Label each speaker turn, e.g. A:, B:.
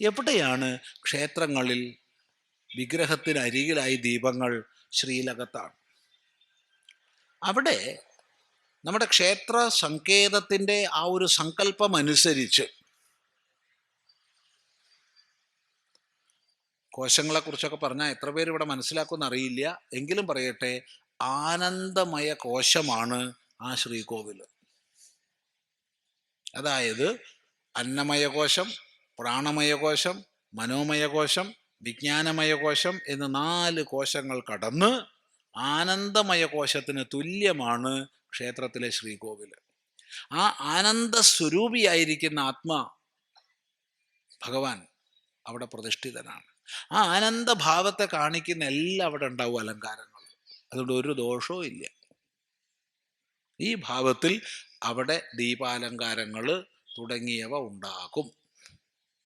A: എവിടെയാണ് ക്ഷേത്രങ്ങളിൽ വിഗ്രഹത്തിന് അരികിലായി ദീപങ്ങൾ ശ്രീലകത്താണ്? അവിടെ നമ്മുടെ ക്ഷേത്ര സങ്കേതത്തിന്റെ ആ ഒരു സങ്കല്പം അനുസരിച്ച് കോശങ്ങളെക്കുറിച്ചൊക്കെ പറഞ്ഞാൽ എത്ര പേര് ഇവിടെ മനസ്സിലാക്കുമെന്ന് അറിയില്ല. എങ്കിലും പറയട്ടെ ആനന്ദമയ കോശമാണ് ആ ശ്രീകോവിൽ അതായത് അന്നമയ കോശം പ്രാണമയ മനോമയകോശം വിജ്ഞാനമയകോശം കോശം വിജ്ഞാനമയ കോശം എന്ന് നാല് കോശങ്ങൾ കടന്ന് ആനന്ദമയ കോശത്തിന് തുല്യമാണ് ക്ഷേത്രത്തിലെ ശ്രീകോവിൽ ആ ആനന്ദ സ്വരൂപിയായിരിക്കുന്ന ആത്മ ഭഗവാൻ അവിടെ പ്രതിഷ്ഠിതനാണ്. ആ ആനന്ദ ഭാവത്തെ കാണിക്കുന്ന എല്ലാം അവിടെ ഉണ്ടാവും അലങ്കാരങ്ങൾ അതുകൊണ്ട് ഒരു ദോഷവും ഇല്ല. ഈ ഭാവത്തിൽ അവിടെ ദീപാലങ്കാരങ്ങൾ തുടങ്ങിയവ ഉണ്ടാകും.